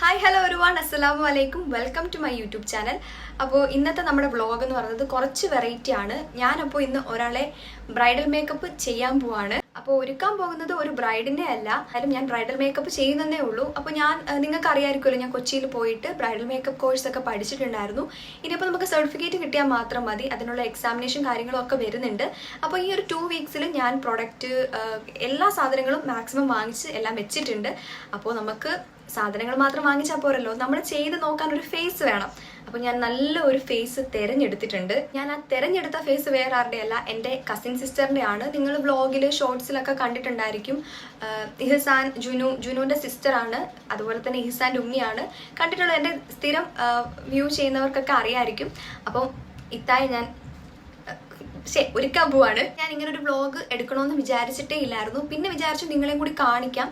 Hi hello ഒരുവാൺ അസ്സലാമു അലൈക്കും welcome to my YouTube channel അപ്പോൾ ഇന്നത്തെ നമ്മുടെ വ്ളോഗ് എന്ന് പറയുന്നത് കുറച്ച് വെറൈറ്റി ആണ്. ഞാനപ്പോൾ ഇന്ന് ഒരാളെ ബ്രൈഡൽ മേക്കപ്പ് ചെയ്യാൻ പോവാണ്. അപ്പോൾ ഒരുക്കാൻ പോകുന്നത് ഒരു ബ്രൈഡിനെ അല്ല. എന്നാലും ഞാൻ ബ്രൈഡൽ മേക്കപ്പ് ചെയ്യുന്നതേ ഉള്ളൂ. അപ്പോൾ ഞാൻ നിങ്ങൾക്ക് അറിയാമായിരിക്കുമല്ലോ ഞാൻ കൊച്ചിയിൽ പോയിട്ട് ബ്രൈഡൽ മേക്കപ്പ് കോഴ്സൊക്കെ പഠിച്ചിട്ടുണ്ടായിരുന്നു. ഇനിയിപ്പോൾ നമുക്ക് സർട്ടിഫിക്കറ്റ് കിട്ടിയാൽ മാത്രം മതി. അതിനുള്ള എക്സാമിനേഷൻ കാര്യങ്ങളൊക്കെ വരുന്നുണ്ട്. അപ്പോൾ ഈ ഒരു ടു വീക്സിൽ ഞാൻ പ്രൊഡക്റ്റ് എല്ലാ സാധനങ്ങളും മാക്സിമം വാങ്ങിച്ച് എല്ലാം വെച്ചിട്ടുണ്ട്. അപ്പോൾ നമുക്ക് സാധനങ്ങൾ മാത്രം വാങ്ങിച്ചാൽ പോരല്ലോ. നമ്മൾ ചെയ്ത് നോക്കാൻ ഒരു ഫേസ് വേണം. അപ്പോൾ ഞാൻ നല്ല ഒരു ഫേസ് തിരഞ്ഞെടുത്തിട്ടുണ്ട്. ഞാൻ ആ തിരഞ്ഞെടുത്ത ഫേസ് വേറെ ആരുടെ അല്ല എന്റെ കസിൻ സിസ്റ്ററിന്റെ ആണ്. നിങ്ങൾ വ്ളോഗിൽ ഷോർട്സിലൊക്കെ കണ്ടിട്ടുണ്ടായിരിക്കും. ഇഹസാൻ ഇഹ്സാൻ ജുനു ജുനുവിന്റെ സിസ്റ്ററാണ് അതുപോലെ തന്നെ ഇഹ്സാന്റെ ഉണ്ണിയാണ്. കണ്ടിട്ടുള്ള എന്റെ സ്ഥിരം വ്യൂ ചെയ്യുന്നവർക്കൊക്കെ അറിയായിരിക്കും. അപ്പം ഇത്തായി ഞാൻ ശരി ഒരുക്കാൻ പോവാണ്. ഞാൻ ഇങ്ങനെ ഒരു വ്ളോഗ് എടുക്കണമെന്ന് വിചാരിച്ചിട്ടേ ഇല്ലായിരുന്നു. പിന്നെ വിചാരിച്ചു നിങ്ങളെയും കൂടി കാണിക്കാം.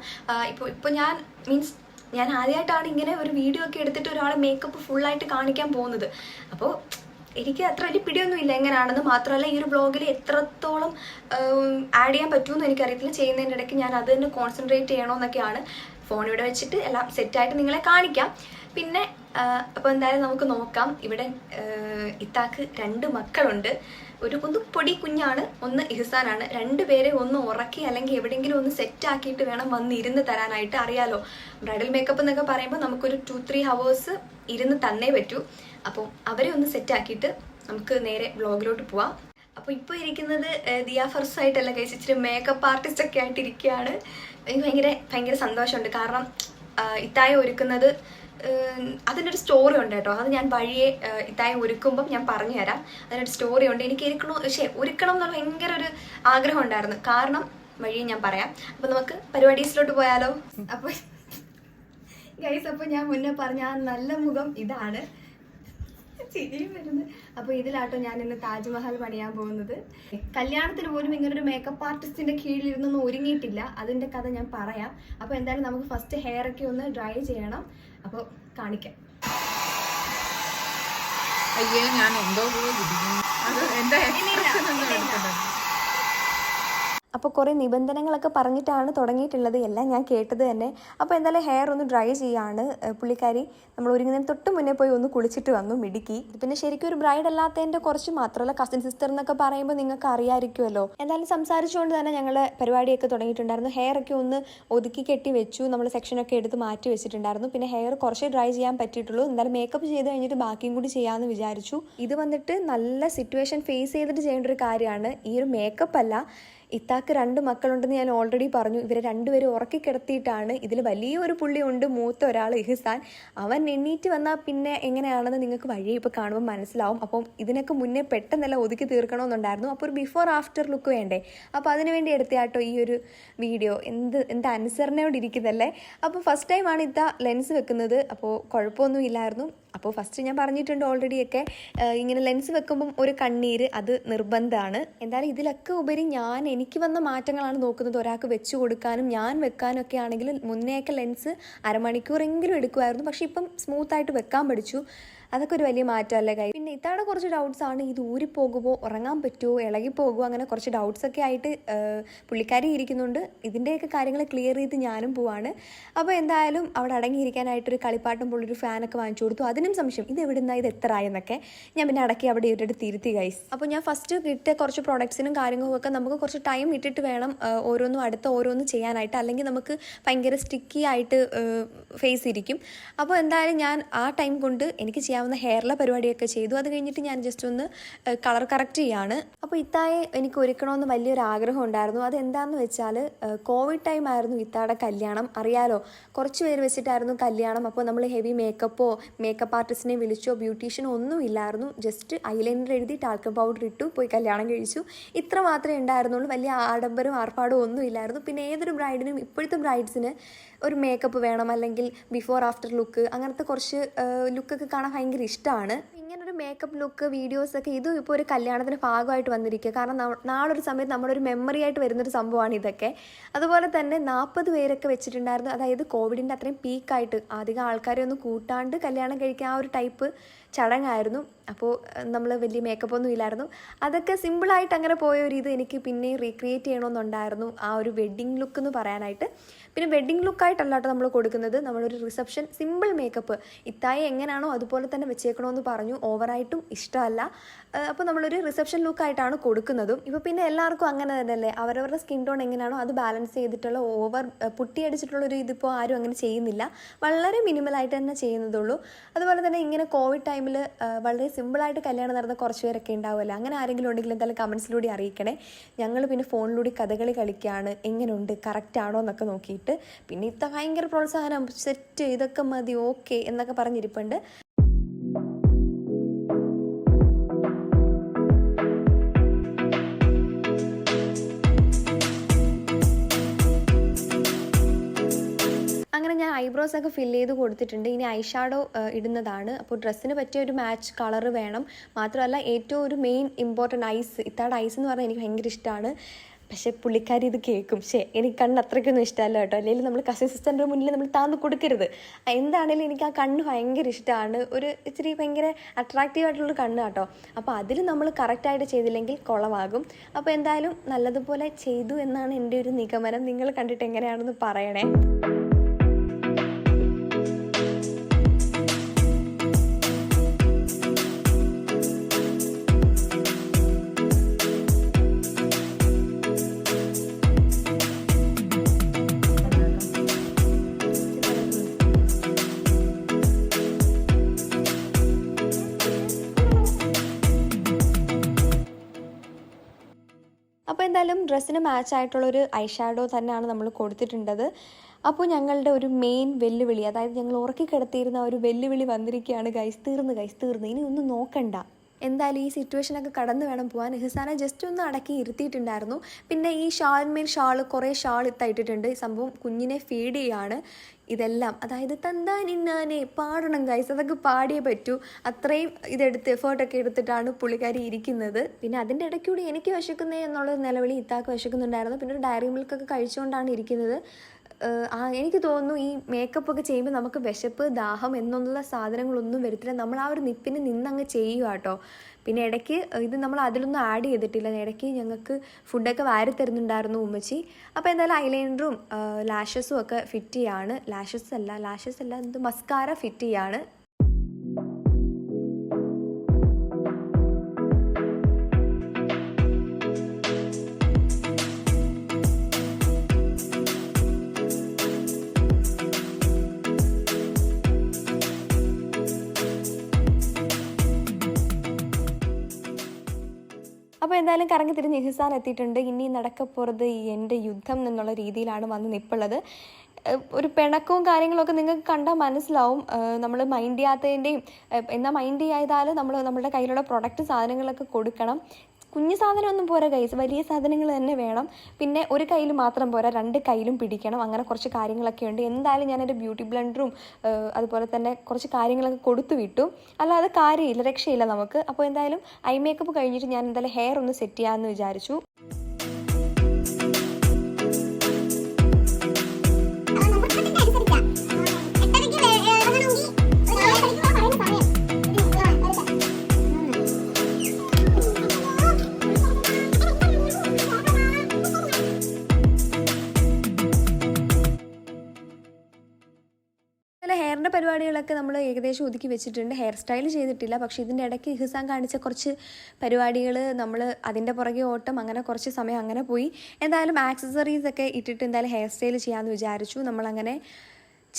ഇപ്പോൾ ഇപ്പോൾ ഞാൻ മീൻസ് ഞാൻ ആദ്യമായിട്ടാണ് ഇങ്ങനെ ഒരു വീഡിയോ ഒക്കെ എടുത്തിട്ട് ഒരാളെ മേക്കപ്പ് ഫുള്ളായിട്ട് കാണിക്കാൻ പോകുന്നത്. അപ്പോൾ എനിക്ക് അത്ര വലിയ പിടിയൊന്നും ഇല്ല എങ്ങനെയാണെന്ന് മാത്രമല്ല ഈ ഒരു ബ്ലോഗിൽ എത്രത്തോളം ആഡ് ചെയ്യാൻ പറ്റുമെന്ന് എനിക്കറിയത്തില്ല. ചെയ്യുന്നതിന്റെ ഇടയ്ക്ക് ഞാൻ അത് തന്നെ കോൺസെൻട്രേറ്റ് ചെയ്യണമെന്നൊക്കെയാണ് ഫോൺ ഇവിടെ വെച്ചിട്ട് എല്ലാം സെറ്റായിട്ട് നിങ്ങളെ കാണിക്കാം. പിന്നെ അപ്പോൾ എന്തായാലും നമുക്ക് നോക്കാം. ഇവിടെ ഇത്താക്ക് രണ്ട് മക്കളുണ്ട്. ഒരു ഒന്ന് പൊടി കുഞ്ഞാണ് ഒന്ന് ഇഹ്സാനാണ്. രണ്ടുപേരെ ഒന്ന് ഉറക്കി അല്ലെങ്കിൽ എവിടെയെങ്കിലും ഒന്ന് സെറ്റ് ആക്കിയിട്ട് വേണം വന്ന് ഇരുന്ന് തരാനായിട്ട് അറിയാലോ. ബ്രൈഡൽ മേക്കപ്പ് എന്നൊക്കെ പറയുമ്പോൾ നമുക്കൊരു ടു ത്രീ ഹവേഴ്സ് ഇരുന്ന് തന്നേ പറ്റൂ. അപ്പോൾ അവരെ ഒന്ന് സെറ്റ് ആക്കിയിട്ട് നമുക്ക് നേരെ വ്ളോഗിലോട്ട് പോവാം. അപ്പോൾ ഇപ്പോൾ ഇരിക്കുന്നത് ദിയാഫർസ് ദിയ ഫർസ് ആയിട്ടല്ല കഴിച്ച് ഇച്ചിരി മേക്കപ്പ് ആർട്ടിസ്റ്റ് ഒക്കെ ആയിട്ട് ഇരിക്കുകയാണ് എനിക്ക് ഭയങ്കര ഭയങ്കര സന്തോഷമുണ്ട്. കാരണം ഇത്തായ ഒരുക്കുന്നത് അതിന്റെ ഒരു സ്റ്റോറി ഉണ്ട് കേട്ടോ. അത് ഞാൻ വഴിയെ ഇത്തായ ഒരുക്കുമ്പം ഞാൻ പറഞ്ഞു തരാം അതിനൊരു സ്റ്റോറി ഉണ്ട്. എനിക്ക് ഇരിക്കണോ പക്ഷേ ഒരുക്കണം എന്നുള്ള ഭയങ്കര ഒരു ആഗ്രഹം ഉണ്ടായിരുന്നു. കാരണം വഴിയെ ഞാൻ പറയാം. അപ്പോൾ നമുക്ക് പരിപാടീസിലോട്ട് പോയാലോ? അപ്പോൾ ഗൈസ് അപ്പോൾ ഞാൻ മുന്നേ പറഞ്ഞ ആ നല്ല മുഖം ഇതാണ്. ചിരിയും വരുന്നത്. അപ്പോൾ ഇതിലാട്ടോ ഞാൻ ഇന്ന് താജ്മഹൽ പണിയാൻ പോകുന്നത്. കല്യാണത്തിന് പോലും ഇങ്ങനൊരു മേക്കപ്പ് ആർട്ടിസ്റ്റിന്റെ കീഴിൽ ഇരുന്നൊന്നും ഒരുങ്ങിയിട്ടില്ല. അതിന്റെ കഥ ഞാൻ പറയാം. അപ്പോൾ എന്തായാലും നമുക്ക് ഫസ്റ്റ് ഹെയർ ഒക്കെ ഒന്ന് ഡ്രൈ ചെയ്യണം. അപ്പോൾ കാണിക്കാം. അയ്യേ ഞാൻ എന്തോ പോയി. അത് എന്റെ. അപ്പോൾ കുറേ നിബന്ധനകളൊക്കെ പറഞ്ഞിട്ടാണ് തുടങ്ങിയിട്ടുള്ളത്. എല്ലാം ഞാൻ കേട്ടത് തന്നെ. അപ്പോൾ എന്തായാലും ഹെയർ ഒന്ന് ഡ്രൈ ചെയ്യാണ്. പുള്ളിക്കാരി നമ്മൾ ഒരുങ്ങുന്നതിന് തൊട്ട് മുന്നേ പോയി ഒന്ന് കുളിച്ചിട്ട് വന്നു മിടുക്കി. പിന്നെ ശരിക്കും ഒരു ബ്രൈഡ് അല്ലാത്തതിന്റെ കുറച്ച് മാത്രമല്ല കസിൻ സിസ്റ്റർ എന്നൊക്കെ പറയുമ്പോൾ നിങ്ങൾക്ക് അറിയാമായിരിക്കുമല്ലോ എന്തായാലും സംസാരിച്ചുകൊണ്ട് തന്നെ ഞങ്ങൾ പരിപാടിയൊക്കെ തുടങ്ങിയിട്ടുണ്ടായിരുന്നു. ഹെയർ ഒക്കെ ഒന്ന് ഒതുക്കി കെട്ടി വെച്ചു. നമ്മൾ സെക്ഷനൊക്കെ എടുത്ത് മാറ്റി വെച്ചിട്ടുണ്ടായിരുന്നു. പിന്നെ ഹെയർ കുറച്ചേ ഡ്രൈ ചെയ്യാൻ പറ്റിയിട്ടുള്ളൂ. എന്തായാലും മേക്കപ്പ് ചെയ്ത് കഴിഞ്ഞിട്ട് ബാക്കിയും കൂടി ചെയ്യാമെന്ന് വിചാരിച്ചു. ഇത് വന്നിട്ട് നല്ല സിറ്റുവേഷൻ ഫേസ് ചെയ്തിട്ട് ചെയ്യേണ്ട ഒരു കാര്യമാണ്. ഈ ഒരു മേക്കപ്പ് അല്ല. ഇത്താക്ക് രണ്ട് മക്കളുണ്ടെന്ന് ഞാൻ ഓൾറെഡി പറഞ്ഞു. ഇവരെ രണ്ടുപേരും ഉറക്കി കിടത്തിയിട്ടാണ് ഇതിൽ വലിയൊരു പുള്ളിയുണ്ട് മൂത്ത ഒരാൾ ഇഹ്സാൻ. അവൻ എണ്ണീറ്റ് വന്നാൽ പിന്നെ എങ്ങനെയാണെന്ന് നിങ്ങൾക്ക് വഴി ഇപ്പോൾ കാണുമ്പോൾ മനസ്സിലാവും. അപ്പം ഇതിനൊക്കെ മുന്നേ പെട്ടെന്നല്ല ഒതുക്കി തീർക്കണമെന്നുണ്ടായിരുന്നു. അപ്പോൾ ഒരു ബിഫോർ ആഫ്റ്റർ ലുക്ക് വേണ്ടേ? അപ്പോൾ അതിനുവേണ്ടി എടുത്തയാട്ടോ ഈ ഒരു വീഡിയോ എന്ത് എന്ത് അനുസരണയോടിരിക്കുന്നല്ലേ അപ്പോൾ ഫസ്റ്റ് ടൈമാണ് ഇത്ത ലെൻസ് വെക്കുന്നത്. അപ്പോൾ കുഴപ്പമൊന്നും ഇല്ലായിരുന്നു അപ്പോൾ ഫസ്റ്റ് ഞാൻ പറഞ്ഞിട്ടുണ്ട് ഓൾറെഡി ഒക്കെ ഇങ്ങനെ ലെൻസ് വെക്കുമ്പം ഒരു കണ്ണീര് അത് നിർബന്ധമാണ്. എന്തായാലും ഇതിലൊക്കെ ഉപരി ഞാൻ എനിക്ക് വന്ന മാറ്റങ്ങളാണ് നോക്കുന്നത്. ഒരാൾക്ക് വെച്ച് കൊടുക്കാനും ഞാൻ വെക്കാനും ഒക്കെ ആണെങ്കിൽ മുന്നേയൊക്കെ ലെൻസ് അരമണിക്കൂറെങ്കിലും എടുക്കുമായിരുന്നു പക്ഷേ ഇപ്പം സ്മൂത്തായിട്ട് വെക്കാൻ പഠിച്ചു. അതൊക്കെ ഒരു വലിയ മാറ്റമല്ലേ കൈ? പിന്നെ ഇത്തവണ കുറച്ച് ഡൗട്ട്സ് ആണ്. ഇത് ഊരിപ്പോകുമോ ഉറങ്ങാൻ പറ്റുമോ ഇളകി പോകുമോ അങ്ങനെ കുറച്ച് ഡൗട്ട്സ് ഒക്കെ ആയിട്ട് പുള്ളിക്കാരി ഇരിക്കുന്നുണ്ട്. ഇതിന്റെയൊക്കെ കാര്യങ്ങൾ ക്ലിയർ ചെയ്ത് ഞാനും പോവാണ്. അപ്പോൾ എന്തായാലും അവിടെ അടങ്ങിയിരിക്കാനായിട്ടൊരു കളിപ്പാട്ടും പോലെ ഒരു ഫാനൊക്കെ വാങ്ങിച്ചു കൊടുത്തു. അതിനും സംശയം ഇത് എവിടെ നിന്നാണ് ഇത് എത്ര ആയെന്നൊക്കെ ഞാൻ പിന്നെ അടക്കി അവിടെ ഇവരുടെ തിരുത്തി ഗൈസ് അപ്പോൾ ഞാൻ ഫസ്റ്റ് കിട്ടിയ കുറച്ച് പ്രോഡക്ട്സിനും കാര്യങ്ങൾക്കൊക്കെ നമുക്ക് കുറച്ച് ടൈം ഇട്ടിട്ട് വേണം ഓരോന്നും അടുത്ത ഓരോന്നും ചെയ്യാനായിട്ട്. അല്ലെങ്കിൽ നമുക്ക് ഭയങ്കര സ്റ്റിക്കി ആയിട്ട് ഫേസ് ഇരിക്കും. അപ്പോൾ എന്തായാലും ഞാൻ ആ ടൈം കൊണ്ട് എനിക്ക് ചെയ്യാവുന്ന ഹെയറിലെ പരിപാടിയൊക്കെ ചെയ്തു. അത് കഴിഞ്ഞിട്ട് ഞാൻ ജസ്റ്റ് ഒന്ന് കളർ കറക്റ്റ് ചെയ്യാണ്. അപ്പോൾ ഇത്തായെ എനിക്ക് ഒരുക്കണമെന്ന് വലിയൊരു ആഗ്രഹം ഉണ്ടായിരുന്നു. അതെന്താണെന്ന് വെച്ചാൽ കോവിഡ് ടൈം ആയിരുന്നു ഇത്താടെ കല്യാണം. അറിയാലോ കുറച്ച് പേര് വെച്ചിട്ടായിരുന്നു കല്യാണം. അപ്പോൾ നമ്മൾ ഹെവി മേക്കപ്പോ മേക്കപ്പ് ആർട്ടിസ്റ്റിനെ വിളിച്ചോ ബ്യൂട്ടീഷ്യനോ ഒന്നും ഇല്ലായിരുന്നു. ജസ്റ്റ് ഐലൈനർ എഴുതി ടാൽക്കം പൗഡർ ഇട്ടു പോയി കല്യാണം കഴിച്ചു. ഇത്ര മാത്രമേ ഉണ്ടായിരുന്നുള്ളൂ. വലിയ ആഡംബരം ആർപ്പാടും ഒന്നും ഇല്ലായിരുന്നു. പിന്നെ ഏതൊരു ബ്രൈഡിനും ഇപ്പോഴത്തെ ബ്രൈഡ്സിന് ഒരു മേക്കപ്പ് വേണം. അല്ലെങ്കിൽ ബിഫോർ ആഫ്റ്റർ ലുക്ക് അങ്ങനത്തെ കുറച്ച് ലുക്കൊക്കെ കാണാൻ ഭയങ്കര ഇഷ്ടമാണ് ഇങ്ങനൊരു മേക്കപ്പ് ലുക്ക് വീഡിയോസൊക്കെ ഇതും ഇപ്പോൾ ഒരു കല്യാണത്തിന് ഭാഗമായിട്ട് വന്നിരിക്കുക. കാരണം നാളൊരു സമയത്ത് നമ്മുടെ ഒരു മെമ്മറി ആയിട്ട് വരുന്നൊരു സംഭവമാണ് ഇതൊക്കെ. അതുപോലെ തന്നെ നാൽപ്പത് പേരൊക്കെ വെച്ചിട്ടുണ്ടായിരുന്നു. അതായത് കോവിഡിന്റെ അത്രയും പീക്കായിട്ട് അധികം ആൾക്കാരെ ഒന്നും കൂട്ടാണ്ട് കല്യാണം കഴിക്കാൻ ആ ഒരു ടൈപ്പ് ചടങ്ങായിരുന്നു. അപ്പോൾ നമ്മൾ വലിയ മേക്കപ്പ് ഒന്നും ഇല്ലായിരുന്നു. അതൊക്കെ സിമ്പിളായിട്ട് അങ്ങനെ പോയ ഒരു ഇത് എനിക്ക് പിന്നെയും റീക്രിയേറ്റ് ചെയ്യണമെന്നുണ്ടായിരുന്നു ആ ഒരു വെഡ്ഡിങ് ലുക്ക് എന്ന് പറയാനായിട്ട്. പിന്നെ വെഡ്ഡിങ് ലുക്കായിട്ടല്ല കേട്ടോ നമ്മൾ കൊടുക്കുന്നത്. നമ്മളൊരു റിസപ്ഷൻ സിമ്പിൾ മേക്കപ്പ് ഇത്തായി എങ്ങനെയാണോ അതുപോലെ തന്നെ വെച്ചേക്കണമെന്ന് പറഞ്ഞു. ഓവറായിട്ടും ഇഷ്ടമല്ല. അപ്പോൾ നമ്മളൊരു റിസപ്ഷൻ ലുക്കായിട്ടാണ് കൊടുക്കുന്നതും. ഇപ്പോൾ പിന്നെ എല്ലാവർക്കും അങ്ങനെ തന്നെയല്ലേ? അവരവരുടെ സ്കിൻ ടോൺ എങ്ങനെയാണോ അത് ബാലൻസ് ചെയ്തിട്ടുള്ള ഓവർ പുട്ടിയടിച്ചിട്ടുള്ള ഒരു ഇതിപ്പോൾ ആരും അങ്ങനെ ചെയ്യുന്നില്ല. വളരെ മിനിമലായിട്ട് തന്നെ ചെയ്യുന്നതുള്ളൂ അതുപോലെ തന്നെ ഇങ്ങനെ കോവിഡ് ടൈമിൽ വളരെ സിമ്പിളായിട്ട് കല്യാണം നടന്ന കുറച്ച് പേരൊക്കെ ഉണ്ടാവുമല്ലോ. അങ്ങനെ ആരെങ്കിലും ഉണ്ടെങ്കിൽ എന്തായാലും കമൻസിലൂടെ അറിയിക്കണേ. ഞങ്ങൾ പിന്നെ ഫോണിലൂടെ കഥകളി കളിക്കുകയാണ് എങ്ങനെയുണ്ട് കറക്റ്റ് ആണോ എന്നൊക്കെ നോക്കിയിട്ട് പിന്നെ ഇത്ത ഭയങ്കര പ്രോത്സാഹനം സെറ്റ് ഇതൊക്കെ മതി ഓക്കെ എന്നൊക്കെ പറഞ്ഞിരിപ്പുണ്ട്. ഐബ്രോസ് ഒക്കെ ഫില്ല് ചെയ്ത് കൊടുത്തിട്ടുണ്ട്. ഇനി ഐഷാഡോ ഷാഡോ ഇടുന്നതാണ്. അപ്പോൾ ഡ്രസ്സിന് പറ്റിയ ഒരു മാച്ച് കളർ വേണം. മാത്രമല്ല ഏറ്റവും ഒരു മെയിൻ ഇമ്പോർട്ടന്റ് ഐസ് ഇത്താടെ ഐസ് എന്ന് പറഞ്ഞാൽ എനിക്ക് ഭയങ്കര ഇഷ്ടമാണ് പക്ഷേ പുള്ളിക്കാരി ഇത് കേൾക്കും. ശേ എനിക്ക് കണ്ണ് അത്രയ്ക്കൊന്നും ഇഷ്ടമല്ല കേട്ടോ. അല്ലെങ്കിൽ നമ്മൾ കസിൻ സിസ്റ്ററിന്റെ മുന്നിൽ നമ്മൾ താന്ന് കൊടുക്കരുത്. എന്താണെങ്കിലും എനിക്ക് ആ കണ്ണ് ഭയങ്കര ഇഷ്ടമാണ് ഒരു ഇച്ചിരി ഭയങ്കര അട്രാക്റ്റീവ് ആയിട്ടുള്ളൊരു കണ്ണ് കേട്ടോ. അപ്പോൾ അതിൽ നമ്മൾ കറക്റ്റായിട്ട് ചെയ്തില്ലെങ്കിൽ കുളമാകും. അപ്പോൾ എന്തായാലും നല്ലതുപോലെ ചെയ്തു എന്നാണ് എന്റെ ഒരു നിഗമനം. നിങ്ങൾ കണ്ടിട്ട് എങ്ങനെയാണെന്ന് പറയണേ. ഡ്രസ്സിന് മാച്ച് ആയിട്ടുള്ളൊരു ഐ ഷാഡോ തന്നെയാണ് നമ്മൾ കൊടുത്തിട്ടുണ്ടത്. അപ്പോൾ ഞങ്ങളുടെ ഒരു മെയിൻ വെല്ലുവിളി അതായത് ഞങ്ങൾ ഉറക്കി കിടത്തിയിരുന്ന ഒരു വെല്ലുവിളി വന്നിരിക്കുകയാണ് ഗൈസ് തീർന്ന് ഗൈസ് തീർന്ന്. ഇനി ഒന്നും നോക്കണ്ട. എന്തായാലും ഈ സിറ്റുവേഷനൊക്കെ കടന്നു വേണം പോകാൻ ഹിസാനെ ജസ്റ്റ് ഒന്ന് അടക്കി ഇരുത്തിയിട്ടുണ്ടായിരുന്നു. പിന്നെ ഈ ഷാളിന്മേൽ ഷാൾ കുറേ ഷാൾ ഇട്ടിട്ടുണ്ട് ഈ സംഭവം കുഞ്ഞിനെ ഫീഡ് ചെയ്യാണ്. ഇതെല്ലാം അതായത് തന്താനിന്നാനെ പാടണം ഗൈസ് അതൊക്കെ പാടിയേ പറ്റൂ. അത്രയും ഇതെടുത്ത് എഫേർട്ടൊക്കെ എടുത്തിട്ടാണ് പുള്ളിക്കാരി ഇരിക്കുന്നത്. പിന്നെ അതിന്റെ ഇടയ്ക്കൂടി എനിക്ക് വിശക്കുന്നേ എന്നുള്ള നിലവിളി ഇത്താക്ക് വിശക്കുന്നുണ്ടായിരുന്നു. പിന്നെ ഒരു ഡയറി മിൽക്കൊക്കെ കഴിച്ചുകൊണ്ടാണ് ഇരിക്കുന്നത്. ആ എനിക്ക് തോന്നുന്നു ഈ മേക്കപ്പ് ഒക്കെ ചെയ്യുമ്പോൾ നമുക്ക് വിശപ്പ് ദാഹം എന്നുള്ള സാധനങ്ങളൊന്നും വരത്തില്ല. നമ്മൾ ആ ഒരു നിപ്പിന് നിന്നങ്ങ് ചെയ്യുക കേട്ടോ പിന്നെ ഇടയ്ക്ക് ഇത് നമ്മൾ അതിലൊന്നും ആഡ് ചെയ്തിട്ടില്ല. ഇടയ്ക്ക് ഞങ്ങൾക്ക് ഫുഡൊക്കെ വാരി തരുന്നുണ്ടായിരുന്നു ഉമ്മച്ചി. അപ്പോൾ എന്തായാലും ഐലൈനറും ലാഷസും ഒക്കെ ഫിറ്റ് ചെയ്യാണ്. ലാഷസ് അല്ല ലാഷസ് അല്ല എന്ത് മസ്കാര ഫിറ്റ് ചെയ്യാണ്. അപ്പോൾ എന്തായാലും കറങ്ങി തിരിഞ്ഞ് ഇഹിസാൻ എത്തിയിട്ടുണ്ട്. ഇനി ഈ എന്റെ യുദ്ധം എന്നുള്ള രീതിയിലാണ് വന്ന് നിപ്പുള്ളത്. ഒരു പിണക്കവും കാര്യങ്ങളൊക്കെ നിങ്ങൾക്ക് കണ്ടാൽ മനസ്സിലാവും. നമ്മൾ മൈൻഡ് ചെയ്യാത്തതിന്റെയും എന്നാൽ മൈൻഡ് ചെയ്താൽ നമ്മൾ നമ്മുടെ കയ്യിലുള്ള പ്രൊഡക്റ്റ് സാധനങ്ങളൊക്കെ കൊടുക്കണം. കുഞ്ഞു സാധനമൊന്നും പോരാ കൈസ് വലിയ സാധനങ്ങൾ തന്നെ വേണം. പിന്നെ ഒരു കയ്യിൽ മാത്രം പോരാ രണ്ട് കയ്യിലും പിടിക്കണം. അങ്ങനെ കുറച്ച് കാര്യങ്ങളൊക്കെ ഉണ്ട്. എന്തായാലും ഞാൻ എന്റെ ബ്യൂട്ടി ബ്ലെൻഡറും അതുപോലെ തന്നെ കുറച്ച് കാര്യങ്ങളൊക്കെ കൊടുത്തു വിട്ടു. അല്ലാതെ കാര്യമില്ല രക്ഷയില്ല നമുക്ക്. അപ്പോൾ എന്തായാലും ഐ മേക്കപ്പ് കഴിഞ്ഞിട്ട് ഞാൻ എന്തായാലും ഹെയർ ഒന്ന് സെറ്റ് ചെയ്യാമെന്ന് വിചാരിച്ചു. അങ്ങനെ ഹെയറിന്റെ പരിപാടികളൊക്കെ നമ്മൾ ഏകദേശം ഒതുക്കി വെച്ചിട്ടുണ്ട്. ഹെയർ സ്റ്റൈൽ ചെയ്തിട്ടില്ല. പക്ഷേ ഇതിന്റെ ഇടയ്ക്ക് ഇഹ്സാൻ കാണിച്ച കുറച്ച് പരിപാടികൾ നമ്മൾ അതിന്റെ പുറകെ ഓട്ടം അങ്ങനെ കുറച്ച് സമയം അങ്ങനെ പോയി. എന്തായാലും ആക്സസറീസ് ഒക്കെ ഇട്ടിട്ട് എന്തായാലും ഹെയർ സ്റ്റൈൽ ചെയ്യാമെന്ന് വിചാരിച്ചു. നമ്മളങ്ങനെ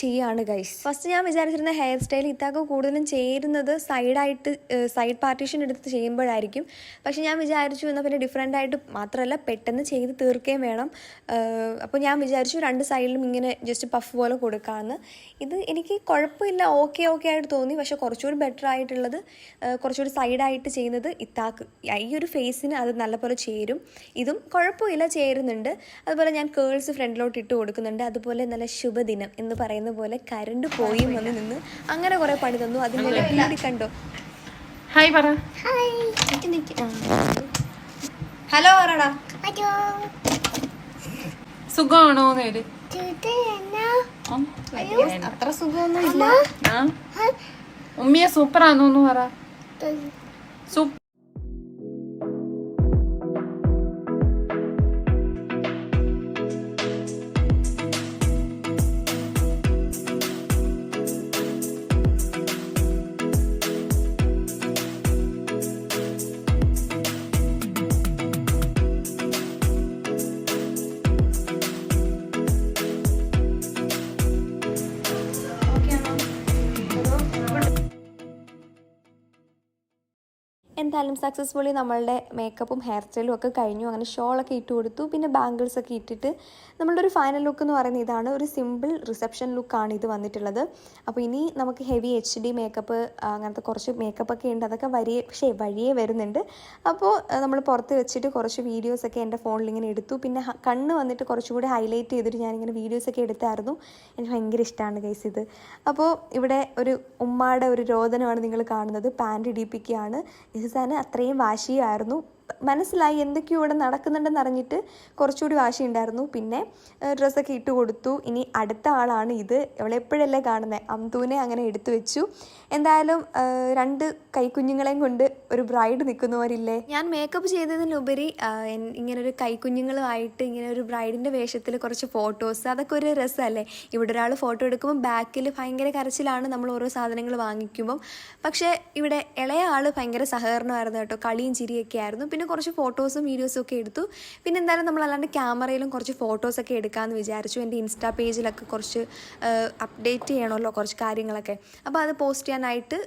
ചെയ്യാണ് ഗൈസ് ഫസ്റ്റ് ഞാൻ വിചാരിച്ചിരുന്ന ഹെയർ സ്റ്റൈൽ ഇത്താക്ക് കൂടുതലും ചേരുന്നത് സൈഡായിട്ട് സൈഡ് പാർട്ടീഷൻ എടുത്ത് ചെയ്യുമ്പോഴായിരിക്കും. പക്ഷെ ഞാൻ വിചാരിച്ചു എന്നാൽ പിന്നെ ഡിഫറെന്റ് ആയിട്ട് മാത്രമല്ല പെട്ടെന്ന് ചെയ്ത് തീർക്കുകയും വേണം. അപ്പോൾ ഞാൻ വിചാരിച്ചു രണ്ട് സൈഡിലും ഇങ്ങനെ ജസ്റ്റ് പഫ് പോലെ കൊടുക്കാമെന്ന് ഇത് എനിക്ക് കുഴപ്പമില്ല ഓക്കെ ഓക്കെ ആയിട്ട് തോന്നി. പക്ഷെ കുറച്ചുകൂടി ബെറ്റർ ആയിട്ടുള്ളത് കുറച്ചുകൂടി സൈഡായിട്ട് ചെയ്യുന്നത് ഇത്താക്ക്. ഈ ഒരു ഫേസിന് അത് നല്ലപോലെ ചേരും. ഇതും കുഴപ്പമില്ല ചേരുന്നുണ്ട്. അതുപോലെ ഞാൻ കേൾസ് ഫ്രണ്ടിലോട്ട് ഇട്ട് കൊടുക്കുന്നുണ്ട്. അതുപോലെ നല്ല ശുഭദിനം എന്ന് പറയുന്ന പോലെ കരണ്ട് പോയി വന്ന് നിന്ന് അങ്ങനെ കുറേ പണി തന്നു. അതിന്റെ കൂടി കണ്ടോ. ഹായ് പറ. ഹലോ പറടാ. സുഖമാണോ നേര് അത്ര സുഖമൊന്നും ഇല്ല ഉമ്മിയെ സൂപ്പറാണോന്ന് പറ. സൂപ്പ് എന്തായാലും സക്സസ്ഫുള്ളി നമ്മളുടെ മേക്കപ്പും ഹെയർ സ്റ്റൈലും ഒക്കെ കഴിഞ്ഞു. അങ്ങനെ ഷോളൊക്കെ ഇട്ട് കൊടുത്തു. പിന്നെ ബാംഗിൾസ് ഒക്കെ ഇട്ടിട്ട് നമ്മളുടെ ഒരു ഫൈനൽ ലുക്ക് എന്ന് പറയുന്നത് ഇതാണ്. ഒരു സിമ്പിൾ റിസപ്ഷൻ ലുക്കാണ് ഇത് വന്നിട്ടുള്ളത്. അപ്പോൾ ഇനി നമുക്ക് ഹെവി എച്ച് ഡി മേക്കപ്പ് അങ്ങനത്തെ കുറച്ച് മേക്കപ്പ് ഒക്കെ ഉണ്ട്. അതൊക്കെ വരിയെ പക്ഷേ വഴിയേ വരുന്നുണ്ട്. അപ്പോൾ നമ്മൾ പുറത്ത് വെച്ചിട്ട് കുറച്ച് വീഡിയോസൊക്കെ എന്റെ ഫോണിൽ ഇങ്ങനെ എടുത്തു. പിന്നെ കണ്ണ് വന്നിട്ട് കുറച്ചുകൂടി ഹൈലൈറ്റ് ചെയ്തിട്ട് ഞാനിങ്ങനെ വീഡിയോസൊക്കെ എടുത്തായിരുന്നു. എനിക്ക് ഭയങ്കര ഇഷ്ടമാണ് ഗൈസ് ഇത്. അപ്പോൾ ഇവിടെ ഒരു ഉമ്മാടെ ഒരു രോദനമാണ് നിങ്ങൾ കാണുന്നത്. പാന്റ് ഇടിപ്പിക്കുകയാണ്. ഇഹസാന് അത്രയും വാശിയായിരുന്നു. മനസ്സിലായി എന്തൊക്കെയോ ഇവിടെ നടക്കുന്നുണ്ടെന്ന് അറിഞ്ഞിട്ട് കുറച്ചുകൂടി വാശിയുണ്ടായിരുന്നു. പിന്നെ ഡ്രസ്സൊക്കെ ഇട്ട് കൊടുത്തു. ഇനി അടുത്ത ആളാണ് ഇത്. എപ്പോഴല്ലേ കാണുന്നത് അംതുവിനെ അങ്ങനെ എടുത്തു വെച്ചു. എന്തായാലും രണ്ട് കൈക്കുഞ്ഞുങ്ങളെയും കൊണ്ട് ഒരു ബ്രൈഡ് നിൽക്കുന്നവരില്ലേ? ഞാൻ മേക്കപ്പ് ചെയ്തതിനുപരി ഇങ്ങനൊരു കൈക്കുഞ്ഞുങ്ങളുമായിട്ട് ഇങ്ങനെ ഒരു ബ്രൈഡിന്റെ വേഷത്തിൽ കുറച്ച് ഫോട്ടോസ് അതൊക്കെ ഒരു രസമല്ലേ? ഇവിടെ ഒരാൾ ഫോട്ടോ എടുക്കുമ്പോൾ ബാക്കിൽ ഭയങ്കര കരച്ചിലാണ് നമ്മൾ ഓരോ സാധനങ്ങൾ വാങ്ങിക്കുമ്പം. പക്ഷേ ഇവിടെ ഇളയ ആൾ ഭയങ്കര സഹകരണമായിരുന്നു കേട്ടോ. കളിയും ചിരിയൊക്കെ ആയിരുന്നു. പിന്നെ കുറച്ച് ഫോട്ടോസും വീഡിയോസും ഒക്കെ എടുത്തു. പിന്നെ എന്തായാലും നമ്മൾ അല്ലാണ്ട് ക്യാമറയിലും കുറച്ച് ഫോട്ടോസൊക്കെ എടുക്കാമെന്ന് വിചാരിച്ചു. എന്റെ ഇൻസ്റ്റാ പേജിലൊക്കെ കുറച്ച് അപ്ഡേറ്റ് ചെയ്യണമല്ലോ കുറച്ച് കാര്യങ്ങളൊക്കെ. അപ്പോൾ അത് പോസ്റ്റ് ചെയ്യാനായിട്ട്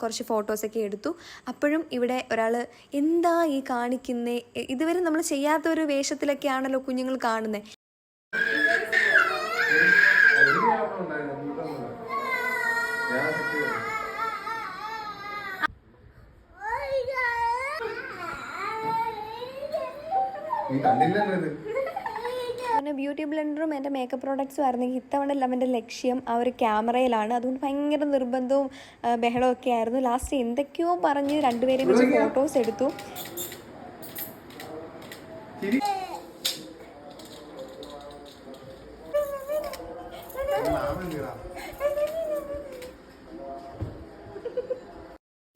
കുറച്ച് ഫോട്ടോസൊക്കെ എടുത്തു. അപ്പോഴും ഇവിടെ ഒരാൾ എന്താ ഈ കാണിക്കുന്നേ? ഇതുവരെ നമ്മൾ ചെയ്യാത്ത ഒരു വേഷത്തിലൊക്കെയാണല്ലോ കുഞ്ഞുങ്ങൾ കാണുന്നത് നീ കണ്ടില്ലല്ലോ ഇത്? പിന്നെ ബ്യൂട്ടി ബ്ലെൻഡറും എന്റെ മേക്കപ്പ് പ്രോഡക്റ്റ്സും ആയിരുന്നെങ്കിൽ ഇത്തവണ എല്ലാം എന്റെ ലക്ഷ്യം. ആ ഒരു ക്യാമറയിലാണ് അതുകൊണ്ട് ഭയങ്കര നിർബന്ധവും ബഹളവും ഒക്കെ ആയിരുന്നു. ലാസ്റ്റ് എന്തൊക്കെയോ പറഞ്ഞ് രണ്ടുപേരെയും വെച്ച് ഫോട്ടോസ് എടുത്തു. ചിരി.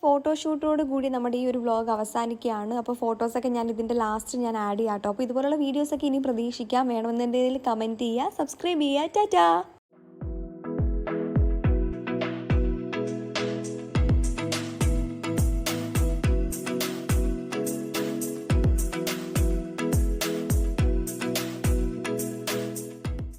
ഫോട്ടോഷൂട്ടോട് കൂടി നമ്മുടെ ഈ ഒരു വ്ലോഗ് അവസാനിക്കുകയാണ്. അപ്പോൾ ഫോട്ടോസൊക്കെ ഞാൻ ഇതിന്റെ ലാസ്റ്റ് ഞാൻ ആഡ് ചെയ്യാം കേട്ടോ അപ്പോൾ ഇതുപോലുള്ള വീഡിയോസൊക്കെ ഇനി പ്രതീക്ഷിക്കാം. വേണമെന്നുണ്ടെങ്കിൽ കമന്റ് ചെയ്യുക. സബ്സ്ക്രൈബ് ചെയ്യുക. ടാറ്റാ